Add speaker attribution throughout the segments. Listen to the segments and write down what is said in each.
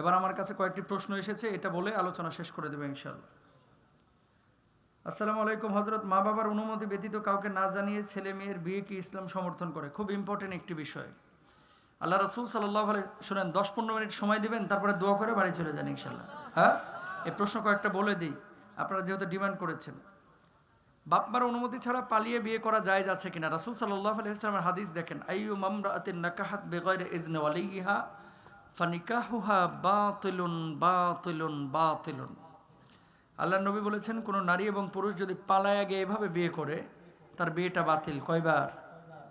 Speaker 1: এবার আমার কাছে কয়েকটি প্রশ্ন এসেছে, এটা বলে আলোচনা শেষ করে দেবে ইনশাল্লাহ আসসালামু আলাইকুম হজরত মা বাবার অনুমতি ব্যতীত কাউকে না জানিয়ে ছেলে মেয়ের বিয়ে কি ইসলাম সমর্থন করে। খুব ইম্পর্টেন্ট একটি বিষয়। আল্লাহ রসুল সাল্লাহ শুনেন দশ পনেরো মিনিট সময় দিবেন, তারপরে দোয়া করে বাড়ি চলে যান ইনশাল্লাহ হ্যাঁ? এই প্রশ্ন কয়েকটা বলে দিই, আপনারা যেহেতু ডিমান্ড করেছেন। বাপমার অনুমতি ছাড়া পালিয়ে বিয়ে করা যায় আছে কিনা? রাসুল সাল্লাহ আলি ইসলামের হাদিস দেখেন আইয়ু মামরাতিন নাকাহাত বেগয়রে ইজনে ওয়ালিহা ফানিকাহুহা বাতিলুন বাতিলুন বাতিলুন। আল্লাহ নবী বলেছেন, কোনো নারী এবং পুরুষ যদি পালায় আগে এভাবে বিয়ে করে, তার বিয়েটা বাতিল। কয়বার?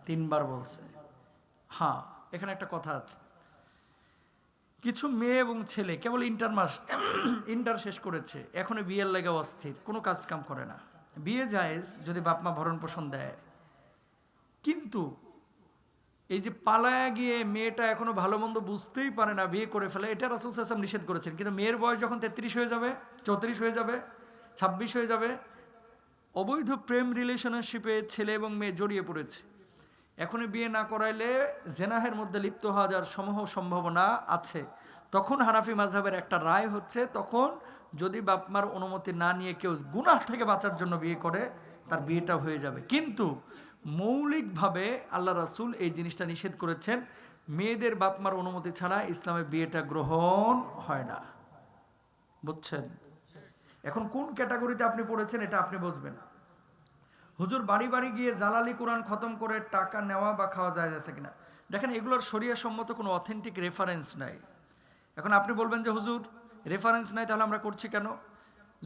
Speaker 1: তিনবার বলছে। হ্যাঁ এখানে একটা কথা আছে। কিছু মেয়ে এবং ছেলে, কেবল ইন্টার মাস, ইন্টার শেষ করেছে, এখনও বিয়ের লেগে অস্থির, কোনো কাজ কাম করে না। বিয়ে জায়েজ যদি বাপমা ভরণ পোষণ দেয়। কিন্তু এই যে পালায়া গিয়ে মেয়েটা এখনও ভালো মন্দ বুঝতেই পারে না, বিয়ে করে ফেলে, এটা রাসুল সাসম নিষেধ করেছেন। কিন্তু মেয়ের বয়স যখন তেত্রিশ হয়ে যাবে, চৌত্রিশ হয়ে যাবে, ছাব্বিশ হয়ে যাবে, অবৈধ প্রেম রিলেশনশিপে ছেলে এবং মেয়ে জড়িয়ে পড়েছে। এখনই বিয়ে না করাইলে জেনাহের মধ্যে লিপ্ত হওয়া যাওয়ার সমূহ সম্ভাবনা আছে। তখন হানাফি মাঝহাবের একটা রায় হচ্ছে, তখন যদি বাপমার অনুমতি না নিয়ে কেউ গুনাহ থেকে বাঁচার জন্য বিয়ে করে, তার বিয়েটা হয়ে যাবে। কিন্তু মৌলিকভাবে আল্লাহ রাসুল এই জিনিসটা নিষেধ করেছেন, মেয়েদের বাপমার অনুমতি ছাড়া ইসলামের বিয়েটা গ্রহণ হয় না। বুঝছেন? এখন কোন ক্যাটাগরিতে আপনি পড়েছেন এটা আপনি বুঝবেন। হুজুর বাড়ি বাড়ি গিয়ে জালালি কোরআন খতম করে টাকা নেওয়া বা খাওয়া যায় আছে কিনা? দেখেন, এগুলোর শরিয়া সম্মত কোনো অথেন্টিক রেফারেন্স নাই। এখন আপনি বলবেন যে, হুজুর রেফারেন্স নাই, তাহলে আমরা করছি কেন?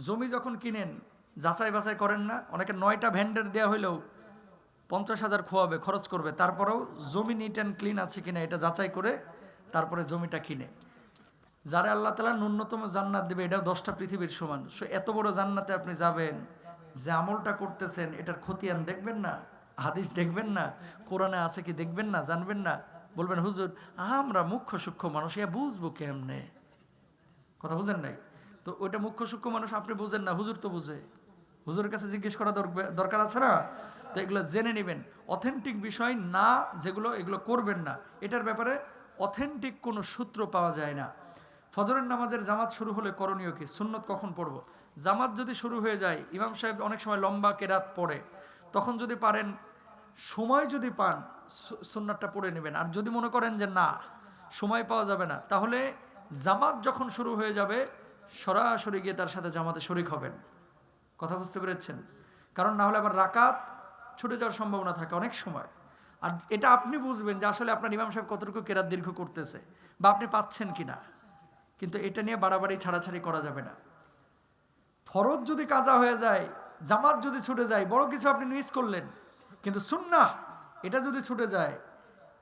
Speaker 1: জমি যখন কিনেন, যাচাই বাছাই করেন না, অনেকে নয়টা ভ্যান্ডার দেওয়া হইলেও পঞ্চাশ হাজার খোয়াবে, খরচ করবে। তারপরেও জমি নিট অ্যান্ড ক্লিন আছে কিনা এটা যাচাই করে তারপরে জমিটা কিনে। যারা আল্লাহ তালা ন্যূনতম জান্নাত দেবে, এটাও দশটা পৃথিবীর সমান। সো এত বড় জান্নাতে আপনি যাবেন, যে আমলটা করতেছেন, এটার খতিয়ান দেখবেন না, হাদিস দেখবেন না, কোরআনে আছে কি দেখবেন না, জানবেন না। বলবেন, হুজুর, আমরা মুখ্য সূক্ষ্ম মানুষ ইয়া বুঝব কেমনে? কথা বুঝেন নাই? তো ওইটা মুখ্য সূক্ষ্ম মানুষ, আপনি বুঝেন না, হুজুর তো বুঝে। হুজুরের কাছে জিজ্ঞেস করা দরকার- দরকার আছে না? তো এগুলো জেনে নেবেন। অথেন্টিক বিষয় না, যেগুলো, এগুলো করবেন না। এটার ব্যাপারে অথেন্টিক কোনো সূত্র পাওয়া যায় না। ফজরের নামাজের জামাত শুরু হলে করণীয় কি? সুন্নত কখন পড়ব? জামাত যদি শুরু হয়ে যায়, ইমাম সাহেব অনেক সময় লম্বা কেরাত পড়ে। তখন যদি পারেন, সময় যদি পান সুন্নাতটা পড়ে নেবেন। আর যদি মনে করেন যে না, সময় পাওয়া যাবে না, তাহলে জামাত যখন শুরু হয়ে যাবে, সরাসরি গিয়ে তার সাথে জামাতে শরিক হবেন। কথা বুঝতে পেরেছেন? কারণ না হলে আবার রাকাত ছুটে যাওয়ার সম্ভাবনা থাকে অনেক সময়। আর এটা আপনি বুঝবেন যে আসলে আপনার ইমাম সাহেব কতটুকু কেরাত দীর্ঘ করতেছে বা আপনি পাচ্ছেন কিনা। কিন্তু এটা নিয়ে বাড়াবাড়ি, ছাড়াছাড়ি করা যাবে না। ফরজ যদি কাজা হয়ে যায়, জামাত যদি ছুটে যায়, বড় কিছু আপনি মিস করলেন। কিন্তু সুন্নাহ, এটা যদি ছুটে যায়,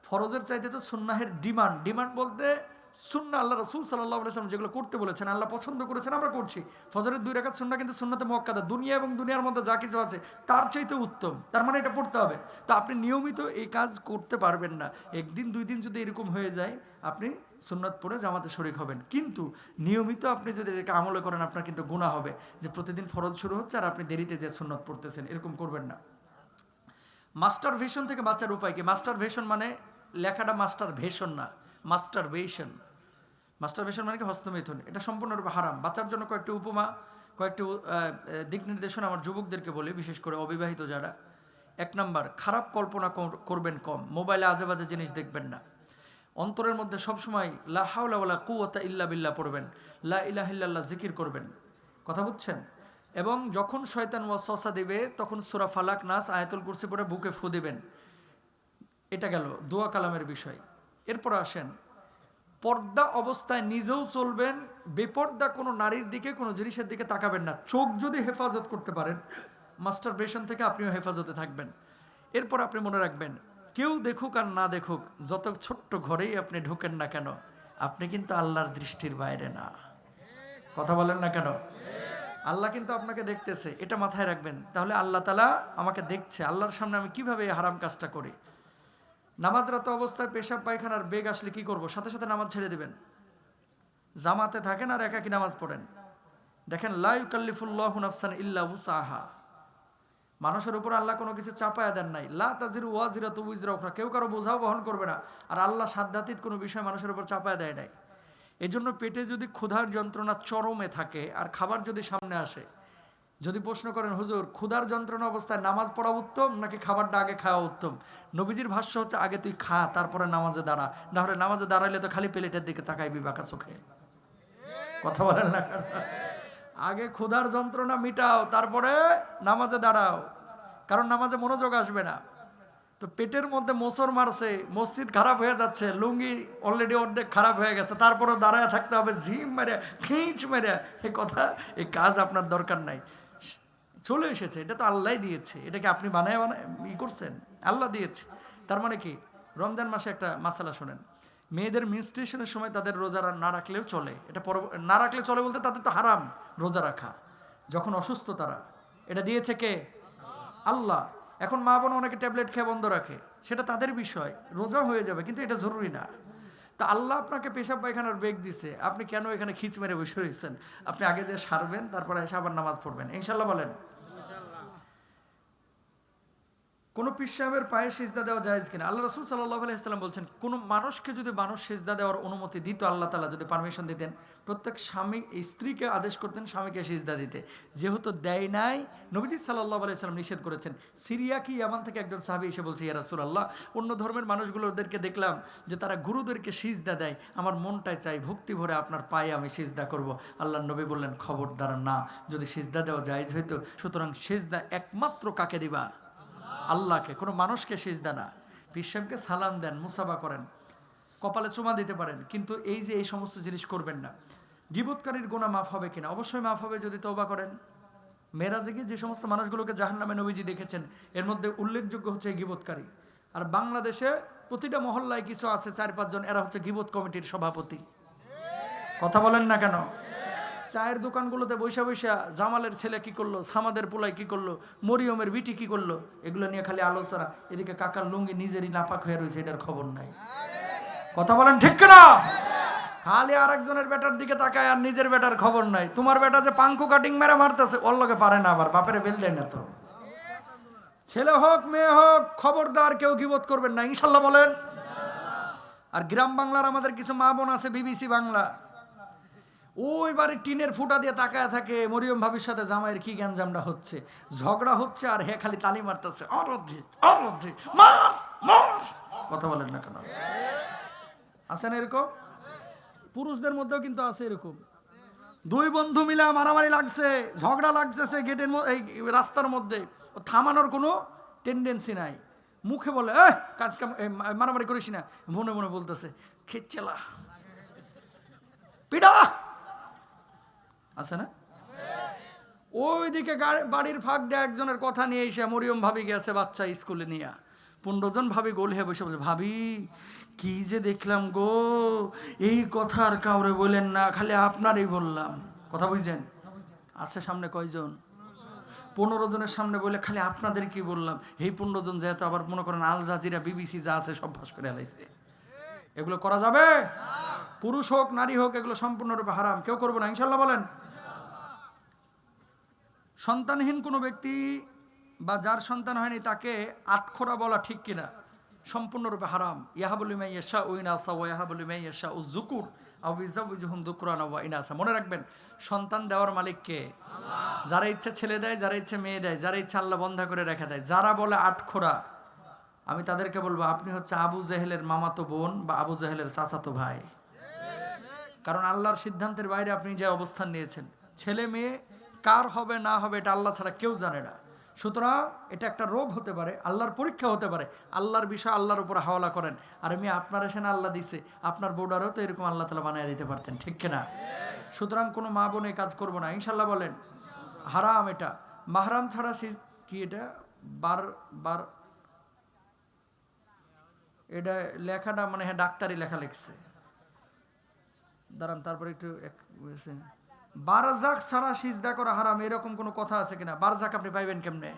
Speaker 1: ফরজের চাইতে তো সুন্নাহের ডিমান্ড। ডিমান্ড বলতে সুন্না আল্লাহ রসুল সাল্লাহ আলাইসলাম যেগুলো করতে বলেছেন, আল্লাহ পছন্দ করেছেন, আমরা করছি। ফজরের দুই রেখাত সুন্না কিন্তু সুন্নাতে মক্কাদা দুনিয়া এবং দুনিয়ার মধ্যে যা কিছু আছে, তার চাইতে উত্তম। তার মানে এটা পড়তে হবে। তো আপনি নিয়মিত এই কাজ করতে পারবেন না। একদিন, দুই দিন যদি এরকম হয়ে যায়, আপনি সুন্নত পড়ে জামাতে শরিক হবেন। কিন্তু নিয়মিত আপনি যদি এটাকে আমলে করেন, আপনার কিন্তু গুণা হবে। যে প্রতিদিন ফরজ শুরু হচ্ছে আর আপনি দেরিতে যে সুন্নত পড়তেছেন, এরকম করবেন না। মাস্টার ভেশন থেকে বাঁচার উপায় কি? মাস্টার ভেশন মানে লেখাটা মাস্টার ভেশন না। মাস্টার ভেশন মাস্টার ভেশন মানে কি? হস্তমিথুন। এটা সম্পূর্ণরূপে হারাম। বাচ্চার জন্য কয়েকটি উপমা, কয়েকটি দিক নির্দেশনা আমার যুবকদেরকে বলি, বিশেষ করে অবিবাহিত যারা। এক নম্বর, খারাপ কল্পনা কর- করবেন কম। মোবাইলে আজে বাজে জিনিস দেখবেন না। অন্তরের মধ্যে সবসময় লা হাওলা ওয়ালা কুওয়াতা ইল্লা বিল্লাহ পড়বেন। লা ইলাহা ইল্লাল্লাহ জিকির করবেন। কথা বুঝছেন? এবং যখন শয়তান ওয়াসওয়াসা দিবে, তখন সূরা ফালাক নাস, আয়াতুল কুরসি পড়ে বুকে ফু দিবেন। এটা গেল দোয়া কালামের বিষয়। এরপর আসেন, পর্দা অবস্থায় নিজেও চলবেন, বেপর্দা কোনো নারীর দিকে, কোনো জিনিসের দিকে তাকাবেন না। চোখ যদি হেফাজত করতে পারেন মাস্টার বেশন থেকে আপনিও হেফাজতে থাকবেন। এরপর আপনি মনে রাখবেন, কেউ দেখুক আর না দেখুক, যত ছোট্ট ঘরেই আপনি ঢোকেন না কেন, আপনি কিন্তু আল্লাহর দৃষ্টির বাইরে না। কথা বলেন না কেন? আল্লাহ কিন্তু আপনাকে দেখতেছে, এটা মাথায় রাখবেন। তাহলে আল্লাহ তালা আমাকে দেখছে, আল্লাহর সামনে আমি কীভাবে হারাম কাজটা করি? নামাজরত অবস্থায় পেশাব, পায়খানার বেগ আসলে কি করব? সাথে সাথে নামাজ ছেড়ে দেবেন। জামাতে থাকেন আর একাকি নামাজ পড়েন। দেখেন লাই কাল্লিফুল্লাহ নাফসান ইল্লা উসাহা। মানুষের উপর আল্লাহ কোনো কিছু চাপায়া দেন নাই। লা তাজির ওয়াজিরা তু উজরা উখরা। কেউ কারও বোঝাও বহন করবে না। আর আল্লাহ সাধ্যাতীত কোনো বিষয় মানুষের উপর চাপায়া দেয় নাই। এই জন্য পেটে যদি ক্ষুধার যন্ত্রণা চরমে থাকে, আর খাবার যদি সামনে আসে যদি প্রশ্ন করেন, হুজুর, ক্ষুধার যন্ত্রণা অবস্থায় নামাজ পড়া উত্তম নাকি খাবারটা আগে খাওয়া উত্তম? নবীজির ভাষ্য হচ্ছে, আগে তুই খা, তারপরে নামাজে দাঁড়া। না হলে নামাজে দাঁড়াইলে তো খালি প্লেটের দিকে তাকাইবি বাঁকা চোখে। কথা বলেন না? আগে ক্ষুধার যন্ত্রণা মিটাও, তারপরে নামাজে দাঁড়াও। কারণ নামাজে মনোযোগ আসবে না। তো পেটের মধ্যে মোসর মারছে, মসজিদ খারাপ হয়ে যাচ্ছে, লুঙ্গি অলরেডি অর্ধেক খারাপ হয়ে গেছে তারপরে দাঁড়ায় থাকতে হবে, ঝিম মেরে, খিঁচ মেরে। এ কথা এই কাজ আপনার দরকার নাই। চলে এসেছে, এটা তো আল্লাহ দিয়েছে। এটাকে আপনি বানায় বানায় ই করছেন, আল্লাহ দিয়েছে। তার মানে কি? রমজান মাসে একটা মাসালা শোনেন। মেয়েদের মিনস্ট্রেশনের সময় তাদের রোজা না রাখলেও চলে। এটা পর না রাখলে চলে বলতে তাদের তো হারাম রোজা রাখা। যখন অসুস্থ তারা। এটা দিয়েছে কে? আল্লাহ। এখন মা বোন অনেকে ট্যাবলেট খেয়ে বন্ধ রাখে। সেটা তাদের বিষয়। রোজা হয়ে যাবে, কিন্তু এটা জরুরি না। তা আল্লাহ আপনাকে পেশাব পায়খানার বেগ দিছে। আপনি কেন এখানে খিচ মেরে বসে রয়েছেন? আপনি আগে যে সারবেন, তারপরে এসে আবার নামাজ পড়বেন। ইনশাল্লাহ বলেন। কোন পীর পায়ে সিজদা দেওয়া জায়েজ কিনা? আল্লাহ রসুল সাল্লাহ আলাইসাল্লাম বলছেন, কোন মানুষকে যদি মানুষ সিজদা দেওয়ার অনুমতি দিত, আল্লাহ তালা যদি পারমিশন দিতেন, প্রত্যেক স্বামী স্ত্রীকে আদেশ করতেন স্বামীকে সিজদা দিতে। যেহেতু দেয় নাই, নবীজি সাল্লাহ আলাইসাল্লাম নিষেধ করেছেন। সিরিয়া কি ইয়ামান থেকে একজন সাহাবি এসে বলছে, ইয়া রাসুল আল্লাহ অন্য ধর্মের মানুষগুলোদেরকে দেখলাম যে তারা গুরুদেরকে সিজদা দেয়। আমার মনটাই চাই ভক্তি ভরে আপনার পায়ে আমি সিজদা করব। আল্লাহ নবী বললেন, খবরদার না, যদি সিজদা দেওয়া জায়েজ হইতো, সুতরাং সিজদা একমাত্র কাকে দিবা? আল্লাহকে, কোনো মানুষকে সিজদা না। পিসাবকে সালাম দেন, মুসাফা করেন, কপালে চুমা দিতে পারেন, কিন্তু এই যে এই সমস্ত জিনিস করবেন না। গিবৎকারীর গোনা মাফ হবে কিনা? অবশ্যই মাফ হবে যদি তওবা করেন। মেরাজে গিয়ে যে সমস্ত মানুষগুলোকে জাহান নামে নবীজি দেখেছেন, এর মধ্যে উল্লেখযোগ্য হচ্ছে গিবৎকারী আর বাংলাদেশে প্রতিটা মহল্লায় কিছু আছে, চার পাঁচজন, এরা হচ্ছে গিবত কমিটির সভাপতি। কথা বলেন না কেন? চায়ের দোকানগুলোতে বৈশা বৈশা জামালের ছেলে কি করল, সামাদের পোলাই কি করল, মরিয়মের বিটি কি করল, এগুলো নিয়ে খালি আলোচনা। এদিকে কাকার লুঙ্গি নিজেরই নাপাক হয়ে রয়েছে, এটার খবর নাই। কথা বলেন ঠিক না খালি আরেকজনের বেটার দিকে তাকায় আর নিজের বেটার খবর নাই। তোমার বেটা যে পাঙ্কু কাটিং মেরা মারতেছে, ওর লগে পারে না আবার, বাপের বেল দেয় না তো। ছেলে হোক, মেয়ে হোক, খবরদার কেউ গিবত করবেন না, ইনশাল্লাহ বলেন। আর গ্রাম বাংলার আমাদের কিছু মা বোন আছে, বিবিসি বাংলা। ওই বাড়ির টিনের ফুটা দিয়ে তাকায় থাকে, মরিয়ম ভাবির সাথে জামাইয়ের কি গ্যাঞ্জামটা হচ্ছে? ঝগড়া হচ্ছে আর হে খালি তালি মারতেছে। অরধি মার মার। কথা বলেন না কেন? আছে না এরকম? পুরুষদের মধ্যেও কিন্তু আছে এরকম। দুই বন্ধু মিলে মারামারি লাগছে, ঝগড়া লাগছে সে গেটের এই রাস্তার মধ্যে। থামানোর কোনো টেন্ডেন্সি নাই। মুখে বলে এ কাজ কাম মারামারি করিস না। মনে মনে বলতেছে, খেচ্ছেলা। পিডা! আছে না? ওইদিকে বাড়ির ফাঁক দিয়ে একজনের কথা নিয়ে এসে মরিয়ম ভাবি গেছে বাচ্চা স্কুলে নিয়ে। পনেরোজন ভাবি গোল হয়ে বসে বলছে ভাবি, কি যে দেখলাম গো, এই কথা আর কাউরে বললেন না, খালি আপনারই বললাম। কথা বুঝছেন? আছে সামনে কয়জন? পনেরো জনের সামনে বলে খালি আপনাদের কি বললাম? এই পনেরো জন যেহেতু আবার মনে করেন আল জাজিরা, বিবিসি যা আছে সব ভাস করে এলাইছে এগুলো করা যাবে? পুরুষ হোক, নারী হোক, এগুলো সম্পূর্ণরূপে হারাম। কেউ করব না ইনশাল্লাহ বলেন। সন্তানহীন কোনো ব্যক্তি বা যার সন্তান হয়নি তাকে আটখোরা বলা ঠিক কিনা, সম্পূর্ণরূপে হারাম। ইয়াহাবুলি মাই ইয়াশা ও ইনাসা ও ইয়াহাবুলি মাই ইয়াশা ও জুকুর আউ ইনাসা। মনে রাখবেন, সন্তান দেওয়ার মালিক কে? যারা ইচ্ছে ছেলে দেয়, যারা ইচ্ছে মেয়ে দেয়, যারা ইচ্ছে আল্লাহ বন্ধা করে রেখে দেয়, যারা বলে আটখোরা আমি তাদেরকে বলব, আপনি হচ্ছে আবু জেহেলের মামাতো বোন বা আবু জেহেলের চাচাতো ভাই। কারণ আল্লাহর সিদ্ধান্তের বাইরে আপনি যে অবস্থান নিয়েছেন, ছেলে মেয়ে কার হবে না হবে এটা আল্লাহ ছাড়া কেউ জানে না। সুতরাং এটা একটা রোগ হতে পারে, আল্লাহর পরীক্ষা হতে পারে, আল্লাহর বিষয় আল্লাহর উপর হাওলা করেন। আর আমি আপনার এসে না আল্লাহ দিছে, আপনার বোর্ডারও তো এরকম আল্লাহ তালা বানিয়ে দিতে পারতেন, ঠিক কিনা? সুতরাং কোনো মা বোন কাজ করব না। ইনশাল্লাহ বলেন, হারাম এটা। মাহরাম ছাড়া সে- কি এটা? বার বার এটা লেখাটা মানে হ্যাঁ ডাক্তারি লেখা লিখছে। দাঁড়ান, তারপরে একটু বারজাক ছাড়া সিজদা করা হারাম, এরকম কোনো কথা আছে কিনা? বারজাক আপনি পাইবেন কেমনে?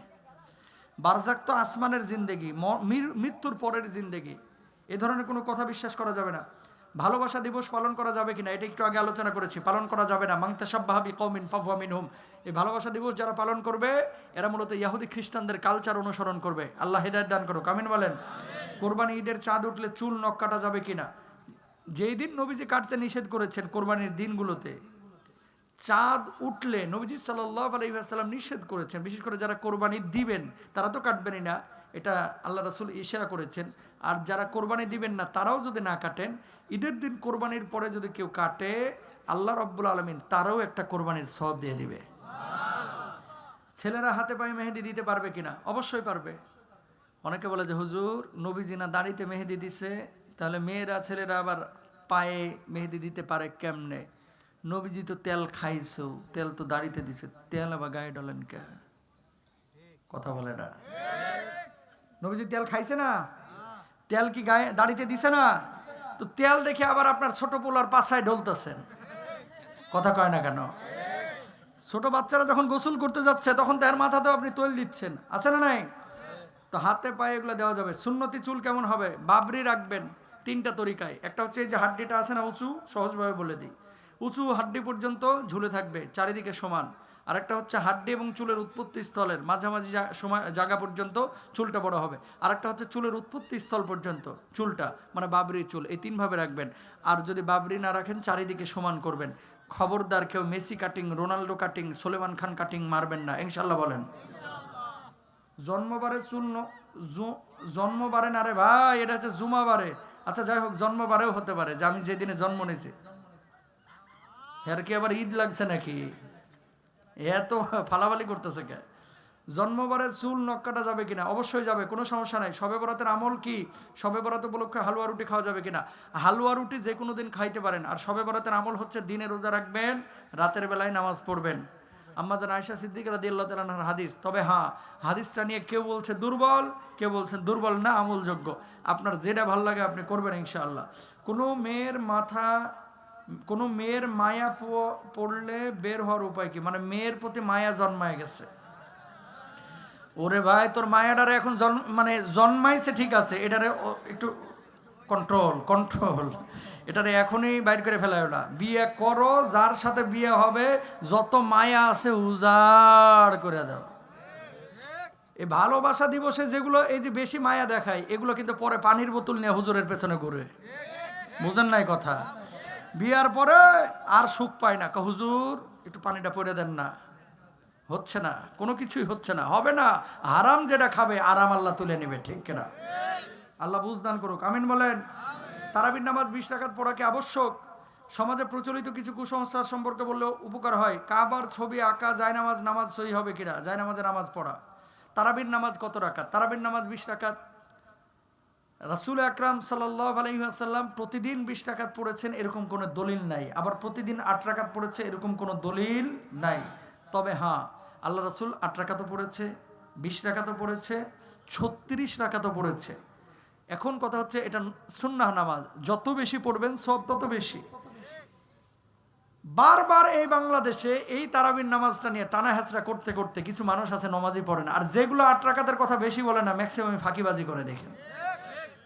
Speaker 1: বারজাক তো আসমানের জিন্দেগি মৃত্যুর পরের জিন্দেগি। এ ধরনের কোনো কথা বিশ্বাস করা যাবে না। ভালোবাসা দিবস পালন করা যাবে কিনা? এটা একটু আগে আলোচনা করেছি। পালন করা যাবে না। মাংতা সাব্বাহাবি কমিন ফাফুয়ামিন হুম এই ভালোবাসা দিবস যারা পালন করবে, এরা মূলত ইয়াহুদি খ্রিস্টানদের কালচার অনুসরণ করবে। আল্লাহ হেদায়ত দান করো কামিন বলেন। কোরবানি ঈদের চাঁদ উঠলে চুল নখ কাটা যাবে কিনা? যেই দিন নবীজি কাটতে নিষেধ করেছেন কোরবানির দিনগুলোতে, চাঁদ উঠলে নবীজি সাল্লাহ আলহিহাসাল্লাম নিষেধ করেছেন। বিশেষ করে যারা কোরবানি দিবেন, তারা তো কাটবেনই না। এটা আল্লাহ রসুল ইশারা করেছেন, আর যারা কোরবানি দিবেন না, তারাও যদি না কাটেন, ঈদের দিন কোরবানির পরে যদি কেউ কাটে, আল্লাহ রব্বুল আলমিন তারাও একটা কোরবানির সব দিয়ে দিবে। ছেলেরা হাতে পায়ে মেহেদি দিতে পারবে কিনা? অবশ্যই পারবে। অনেকে বলে যে, হুজুর, নবীজি না দাড়িতে মেহেদি দিছে, তাহলে মেয়েরা, ছেলেরা আবার পায়ে মেহেদি দিতে পারে কেমনে? নবীজি তো তেল খাইছো, তেল তো দাড়িতে দিছে, তেল আবার গায়ে ডলেন কে? কথা বলে না। নবীজি তেল খাইছে না? তেল কি গায়ে, দাড়িতে দিছে না? তো তেল দেখে আবার আপনার ছোট পোলার পাছায় ডলতেছেন কথা কয় না কেন? ছোট বাচ্চারা যখন গোসল করতে যাচ্ছে, তখন তার মাথাতেও আপনি তৈল দিচ্ছেন। আছে না নাই? তো হাতে পায়ে এগুলো দেওয়া যাবে। সুন্নতি চুল কেমন হবে? বাবরি রাখবেন তিনটা তরিকায়। একটা হচ্ছে যে হাড্ডিটা আছে না উঁচু, সহজভাবে বলে দিই। উঁচু হাড্ডি পর্যন্ত ঝুলে থাকবে, চারিদিকে সমান। আরেকটা হচ্ছে হাড্ডি এবং চুলের উৎপত্তি স্থলের মাঝামাঝি সময় জায়গা পর্যন্ত চুলটা বড় হবে। আরেকটা হচ্ছে চুলের উৎপত্তি স্থল পর্যন্ত চুলটা মানে বাবরি চুল, এই তিনভাবে রাখবেন। আর যদি বাবরি না রাখেন, চারিদিকে সমান করবেন। খবরদার কেউ Messi cutting, Ronaldo cutting, Soleman Khan cutting মারবেন না ইনশাল্লাহ বলেন। জন্মবারে চুল জন্মবারে না রে ভাই, এটা হচ্ছে জুমাবারে। আচ্ছা যাই হোক, জন্মবারেও হতে পারে, যে আমি যেদিনে জন্ম নিয়েছি। এর কি আবার ঈদ লাগছে নাকি? এত ফালাফালি করতেছে কে? জন্মবারে চুল নখ কাটা যাবে কিনা? অবশ্যই যাবে, কোনো সমস্যা নাই। সবে বরাতের আমল কি? সবে বরাত উপলক্ষে হালুয়া রুটি খাওয়া যাবে কিনা? হালুয়া রুটি যে কোনো দিন খাইতে পারেন। আর সবে বরাতের আমল হচ্ছে দিনে রোজা রাখবেন, রাতের বেলায় নামাজ পড়বেন। আম্মা জান আয়সা সিদ্দিক রাদি আল্লাহ তালার হাদিস। তবে হ্যাঁ হাদিসটা নিয়ে কেউ বলছে দুর্বল, কেউ বলছেন দুর্বল না আমলযোগ্য। আপনার যেটা ভালো লাগে আপনি করবেন ইনশাআল্লাহ। কোনো মেয়ের মাথা কোনো মেয়ের মায়া পড়লে বের হওয়ার উপায় কি? মানে মেয়ের প্রতি মায়া জন্মায় গেছে। ওরে ভাই, তোর মায়াটারে এখন মানে জন্মাইছে ঠিক আছে, এটারে একটু কন্ট্রোল কন্ট্রোল এটারে এখনই বাইর করে ফেলায় না। বিয়ে করো, যার সাথে বিয়ে হবে, যত মায়া আছে উজাড় করে দাও। এই ভালোবাসা দিবসে যেগুলো, এই যে বেশি মায়া দেখায়, এগুলো কিন্তু পরে পানির বোতল নিয়ে হুজুরের পেছনে ঘুরে। বুঝেন নাই কথা? বিয়ার পরে আর সুখ পায় না। হুজুর একটু পানিটা পরে দেন না। হচ্ছে না কোনো কিছুই হচ্ছে না। হবে না হারাম যেটা খাবে আরাম আল্লাহ তুলে নেবে ঠিক কিনা? আল্লাহ বুঝদান করুক আমিন বলেন। তারাবির নামাজ বিশ রাকাত পড়া কি আবশ্যক? সমাজে প্রচলিত কিছু কুসংস্কার সম্পর্কে বললেও উপকার হয়। কাবার ছবি আঁকা জায়নামাজ নামাজ সহি হবে কিনা? জায়নামাজে নামাজ পড়া। তারাবির নামাজ কত রাকাত? তারাবির নামাজ বিশ রাকাত? রাসুল আকরাম সাল্লাহ আলহিহাসাল্লাম প্রতিদিন বিশ রাকাত পড়েছেন এরকম কোনো দলিল নাই। আবার প্রতিদিন আট রাকাত পড়েছে এরকম কোনো দলিল নাই। তবে হ্যাঁ আল্লাহ রাসুল আট রাকাতও পড়েছে, বিশ রাকাতও পড়েছে, ছত্রিশ রাকাতও পড়েছে। এখন কথা হচ্ছে এটা সুন্নাহ নামাজ। যত বেশি পড়বেন সব তত বেশি। বারবার এই বাংলাদেশে এই তারাবির নামাজটা নিয়ে টানা হেঁচড়া করতে করতে কিছু মানুষ আছে নমাজই পড়ে না। আর যেগুলো আট রাকাতের কথা বেশি বলে না ম্যাক্সিমাম ফাঁকিবাজি করে দেখেন।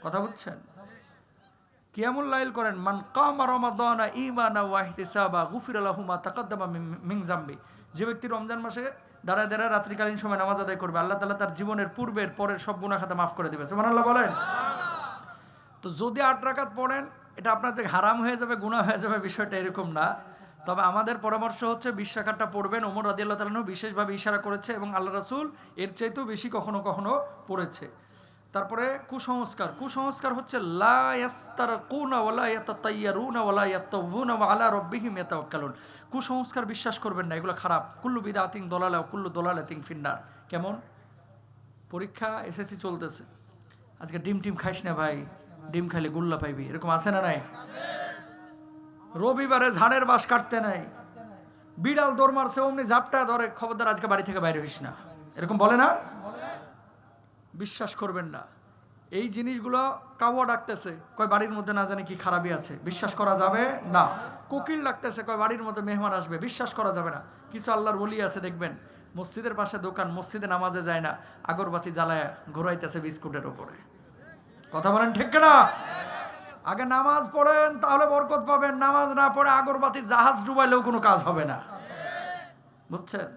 Speaker 1: কথা বুঝছেন? কিয়ামুল লাইল করেন, মান কামা রমাদানা ঈমানা ওয়া ইহতিসাবা গুফিরা লাহু মা তাকাদ্দামা মিন জামবি যে ব্যক্তি রমজান মাসে দাঁড়ায় দাঁড়ায় রাত্রিকালীন সময় নামাজ আদায় করবে, আল্লাহ তাআলা তার জীবনের পূর্বের পরের সব গুনাহ খাতা মাফ করে দিবে। সুবহানাল্লাহ বলেন? তো যদি আট রাকাত পড়েন, এটা আপনার যে হারাম হয়ে যাবে, গুনাহ হয়ে যাবে বিষয়টা এরকম না। তবে আমাদের পরামর্শ হচ্ছে, বিশ রাকাতটা পড়বেন। ওমর রাদিয়াল্লাহু তাআলা বিশেষভাবে ইশারা করেছে এবং আল্লাহ রাসূল এর চাইতেও বেশি কখনো কখনো পড়েছে। তারপরে কুসংস্কার। কুসংস্কার হচ্ছে কুসংস্কার বিশ্বাস করবেন না, এগুলো খারাপ। কুল্লু বিদাতিন দলালা ওয়া কুল্লু দলালাতিন ফিন্নার। কেমন? পরীক্ষা, এসএসসি চলতেছে। আজকে ডিম টিম খাইস না ভাই? ডিম খাইলে গুল্লা পাইবি। এরকম আছে না নাই? রবিবারে ঝাড়ের বাস কাটতে নাই। বিড়াল দৌড় মারছে, অমনি ঝাপটা ধরে, খবরদার আজকে বাড়ি থেকে বাইরে হইস না। এরকম বলে না? বিশ্বাস করবেন না। এই জিনিসগুলো কাওয়া ডাকতেছে, কয় বাড়ির মধ্যে না জানি কি খারাপই আছে। বিশ্বাস করা যাবে? না। কোকিল ডাকতেছে, কয় বাড়ির মধ্যে মেহমান আসবে। বিশ্বাস করা যাবে না। কিছু আল্লাহর বলি আছে, দেখবেন, মসজিদের পাশে দোকান, মসজিদে নামাজে যায় না, আগরবাতি জ্বালায় ঘোরাইতেছে বিস্কুটের ওপরে। কথা বলেন ঠিক না আগে নামাজ পড়েন, তাহলে বরকত পাবেন। নামাজ না পড়ে আগরবাতি, জাহাজ ডুবাইলেও কোনো কাজ হবে না। বুঝছেন?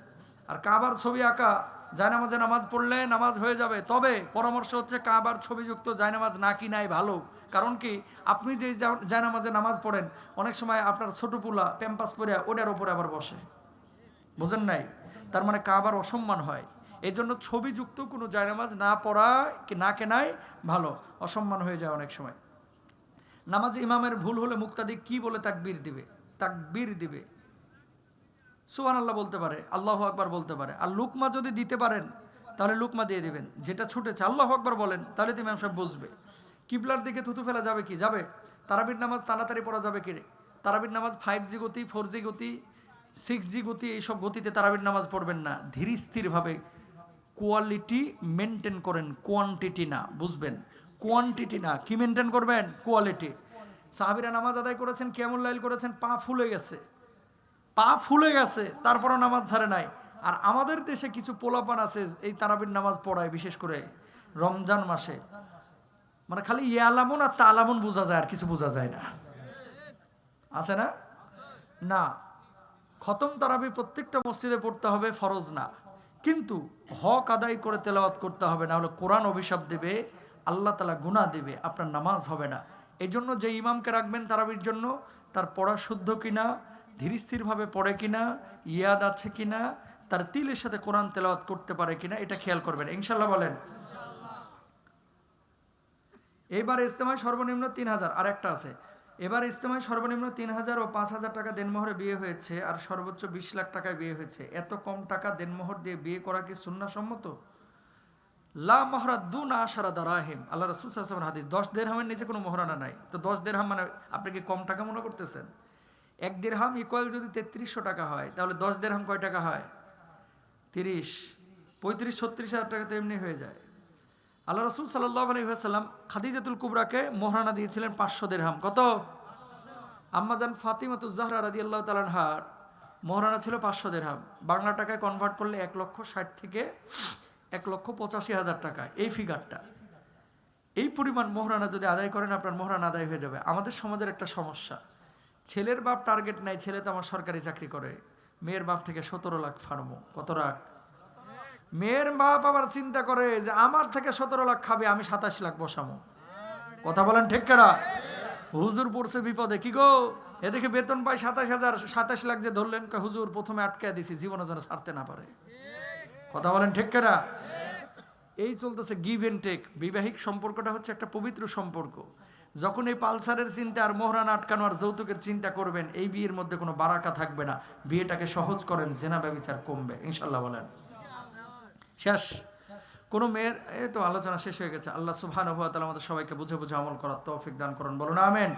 Speaker 1: আর কাবার ছবি আঁকা জায়নামাজে নামাজ পড়লে নামাজ হয়ে যাবে। তবে পরামর্শ হচ্ছে কাবার ছবিযুক্ত জায়নামাজ না কিনাই ভালো। কারণ কি? আপনি যে যায় নামাজে পড়েন, অনেক সময় আপনার ছোট পুলা প্যাম্পাস পরে ওটার ওপরে আবার বসে। বুঝেন নাই? তার মানে কাবার অসম্মান হয়। এই জন্য ছবিযুক্ত কোনো জায়নামাজ না পড়া, কি না কেনাই ভালো। অসম্মান হয়ে যায় অনেক সময়। নামাজ ইমামের ভুল হলে মুক্তাদি কি বলে তাকবীর দিবে? তাকবীর দিবে। সুহান আল্লাহ বলতে পারে, আল্লাহ আকবার বলতে পারে। আর লুকমা যদি দিতে পারেন, তাহলে লুকমা দিয়ে দেবেন। যেটা ছুটেছে, আল্লাহ আকবার বলেন, তাহলে তো ইমাম সাহেব বুঝবে। কিবলার দিকে থুতু ফেলা যাবে কি? যাবে। তারাবির নামাজ তাড়াতাড়ি পড়া যাবে কি তারাবির নামাজ ফাইভ জি গতি ফোর জি গতি সিক্স জি গতি, এইসব গতিতে তারাবির নামাজ পড়বেন না। ধীর স্থিরভাবে কোয়ালিটি মেনটেন করেন। কোয়ান্টিটি না, বুঝবেন। কোয়ান্টিটি না, কি মেনটেন করবেন? কোয়ালিটি সাহাবিরা নামাজ আদায় করেছেন কেমন লাইল করেছেন, পা ফুলে গেছে। পা ফুলে গেছে, তারপরও নামাজ ছাড়ে নাই। আর আমাদের দেশে কিছু পোলাপান আছে, এই তারাবির নামাজ পড়ায়, বিশেষ করে রমজান মাসে। মানে খালি ইয়ালামুন আর তালামুন বোঝা যায়, আর কিছু বোঝা যায় না। আছে না? না। খতম তারাবি প্রত্যেকটা মসজিদে পড়তে হবে, ফরজ না। কিন্তু হক আদায় করে তেলাওয়াত করতে হবে না হলে কোরআন অভিশাপ দেবে, আল্লাহ তালা গুণা দেবে, আপনার নামাজ হবে না। এই জন্য যে ইমামকে রাখবেন তারাবির জন্য, তার পড়া শুদ্ধ কিনা ধীরস্থিরভাবে পড়ে কিনা, ইয়াদ আছে কিনা, তার তিলের সাথে কোরআন তেলাওয়াত করতে পারে কিনা, এটা খেয়াল করবেন। ইনশাল্লাহ বলেন। এবার ইস্তেমায় সর্বনিম্ন তিন হাজার আর একটা আছে। এবার ইস্তেমায় সর্বনিম্ন তিন হাজার ও পাঁচ হাজার টাকা দেনমোহরে বিয়ে হয়েছে আর সর্বোচ্চ বিশ লাখ টাকায় বিয়ে হয়েছে। এত কম টাকা দেনমোহর দিয়ে বিয়ে করা কি সুন্নাসম্মত? লা মহরা দু না আশারা দারাহিম। আল্লাহ রসুল হাদিস, দশ দেড়হামের নিচে কোনো মহরানা নাই। তো দশ দেড়হাম মানে আপনি কি কম টাকা মনে করতেছেন? এক দেড়হাম ইকুয়াল যদি তেত্রিশশো টাকা হয়, তাহলে দশ দেড়হাম কয় টাকা হয়? তিরিশ। পঁয়ত্রিশ, ছত্রিশ হাজার টাকা তো এমনি হয়ে যায়। আল্লাহ রসুল সাল্লাহ খাদিজাতুল কুবরাকে মোহরানা দিয়েছিলেন পাঁচশো দেড়হাম কত? আম্মাজান ফাতিমাতুজাহরা রাদি আল্লাহ তালানহার মোহরানা ছিল পাঁচশো দেড়হাম বাংলা টাকায় কনভার্ট করলে এক লক্ষ ষাট থেকে এক লক্ষ পঁচাশি হাজার টাকা, এই ফিগারটা এই পরিমাণ মোহরানা যদি আদায় করেন, আপনার মোহরানা আদায় হয়ে যাবে। আমাদের সমাজের একটা সমস্যা। ছেলের বাপ টার্গেট নাই, ছেলে তো আমার সরকারি চাকরি করে। মেয়ের বাপ থেকে সতেরো লাখ ফার্মো কত লাখ মেয়ের বাপ আবার চিন্তা করে যে আমার থেকে সতেরো লাখ খাবে, আমি সাতাশ লাখ বসামো। কথা বলেন ঠিক কেনা? হুজুর পড়ছে বিপদে। কি গো? এদিকে বেতন পাই সাতাশ হাজার, সাতাশ লাখ যে ধরলেন হুজুর, প্রথমে আটকে দিছি, জীবনে যেন ছাড়তে না পারে। কথা বলেন ঠিক কেনা? এই চলতেছে গিভ এন্ড টেক বিবাহিক সম্পর্কটা হচ্ছে একটা পবিত্র সম্পর্ক। যখন এই পালসারের চিন্তা আর মোহরান আটকানো আর যৌতুকের চিন্তা করবেন, এই বিয়ের মধ্যে কোনো বারাকা থাকবে না। বিয়েটাকে সহজ করেন, জেনা ব্যবচার কমবে। ইনশাল্লাহ বলেন। শেষ। কোনো মেয়ের, এই তো আলোচনা শেষ হয়ে গেছে। আল্লাহ তাআলা আমাদের সবাইকে বুঝে বুঝে আমল করার তৌফিক দান করুন। বলুন, আমেন।